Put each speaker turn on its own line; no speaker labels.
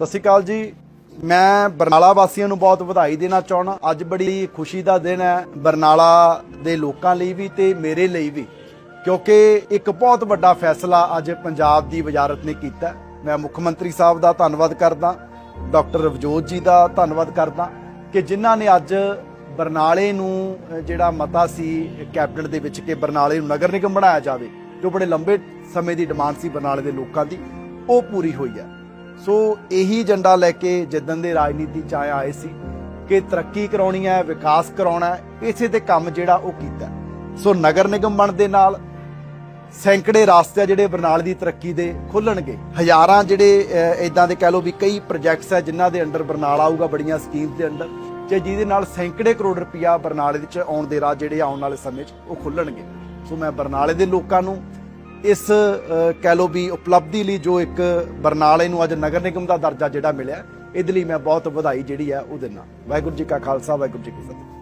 ਸਤਿ ਸ਼੍ਰੀ ਅਕਾਲ ਜੀ। ਮੈਂ ਬਰਨਾਲਾ ਵਾਸੀਆਂ ਨੂੰ ਬਹੁਤ ਵਧਾਈ ਦੇਣਾ ਚਾਹਣਾ ਅੱਜ ਬੜੀ ਖੁਸ਼ੀ ਦਾ ਦਿਨ ਹੈ ਬਰਨਾਲਾ ਦੇ ਲੋਕਾਂ ਲਈ ਵੀ ਤੇ ਮੇਰੇ ਲਈ ਵੀ। ਕਿਉਂਕਿ ਇੱਕ ਬਹੁਤ ਵੱਡਾ ਫੈਸਲਾ ਅੱਜ ਪੰਜਾਬ ਦੀ ਵਜ਼ਾਰਤ ਨੇ ਕੀਤਾ। ਮੈਂ ਮੁੱਖ ਮੰਤਰੀ ਸਾਹਿਬ ਦਾ ਧੰਨਵਾਦ ਕਰਦਾ। ਡਾਕਟਰ ਰਵਜੋਤ ਜੀ ਦਾ ਧੰਨਵਾਦ ਕਰਦਾ ਕਿ ਜਿਨ੍ਹਾਂ ਨੇ ਅੱਜ ਬਰਨਾਲੇ ਨੂੰ ਜਿਹੜਾ ਮਤਾ ਸੀ ਕੈਬਨਿਟ ਦੇ ਵਿੱਚ ਕਿ ਬਰਨਾਲੇ ਨੂੰ ਨਗਰ ਨਿਗਮ ਬਣਾਇਆ ਜਾਵੇ, ਜੋ ਬੜੇ ਲੰਬੇ ਸਮੇਂ ਦੀ ਡਿਮਾਂਡ ਸੀ ਬਰਨਾਲੇ ਦੇ ਲੋਕਾਂ ਦੀ, ਉਹ ਪੂਰੀ ਹੋਈ ਹੈ। ਸੋ ਇਹੀ ਏਜੰਡਾ ਲੈ ਕੇ ਜਿੱਦਣ ਦੇ ਰਾਜਨੀਤੀ ਚ ਆਏ ਆਏ ਸੀ ਕਿ ਤਰੱਕੀ ਕਰਾਉਣੀ ਹੈ, ਵਿਕਾਸ ਕਰਾਉਣਾ ਹੈ, ਇਸੇ ਤੇ ਕੰਮ ਜਿਹੜਾ ਉਹ ਕੀਤਾ ਸੋ ਨਗਰ ਨਿਗਮ ਬਣ ਦੇ ਨਾਲ ਸੈਂਕੜੇ ਰਾਸਤੇ ਜਿਹੜੇ ਬਰਨਾਲੇ ਦੀ ਤਰੱਕੀ ਦੇ ਖੁੱਲਣਗੇ। ਹਜ਼ਾਰਾਂ ਜਿਹੜੇ ਇਦਾਂ ਦੇ ਕਹਿ ਲਓ ਵੀ ਕਈ ਪ੍ਰੋਜੈਕਟਸ ਹੈ ਜਿਨ੍ਹਾਂ ਦੇ ਅੰਡਰ ਬਰਨਾਲਾ ਆਊਗਾ, ਬੜੀਆਂ ਸਕੀਮਸ ਦੇ ਅੰਡਰ, ਤੇ ਜਿਹਦੇ ਨਾਲ ਸੈਂਕੜੇ ਕਰੋੜ ਰੁਪਇਆ ਬਰਨਾਲੇ ਦੇ ਵਿੱਚ ਆਉਣ ਦੇ ਰਾਹ ਜਿਹੜੇ ਆਉਣ ਵਾਲੇ ਸਮੇਂ 'ਚ ਉਹ ਖੁੱਲਣਗੇ। ਸੋ ਮੈਂ ਬਰਨਾਲੇ ਦੇ ਲੋਕਾਂ ਨੂੰ ਇਸ ਕਹਿ ਲਓ ਵੀ ਉਪਲਬਧੀ ਲਈ ਜੋ ਇੱਕ ਬਰਨਾਲੇ ਨੂੰ ਅੱਜ ਨਗਰ ਨਿਗਮ ਦਾ ਦਰਜਾ ਜਿਹੜਾ ਮਿਲਿਆ, ਇਹਦੇ ਲਈ ਮੈਂ ਬਹੁਤ ਵਧਾਈ ਜਿਹੜੀ ਹੈ ਉਹ ਦਿੰਦਾ ਵਾਹਿਗੁਰੂ ਜੀ ਕਾ ਖਾਲਸਾ, ਵਾਹਿਗੁਰੂ ਜੀ ਕੀ ਫਤਿਹ।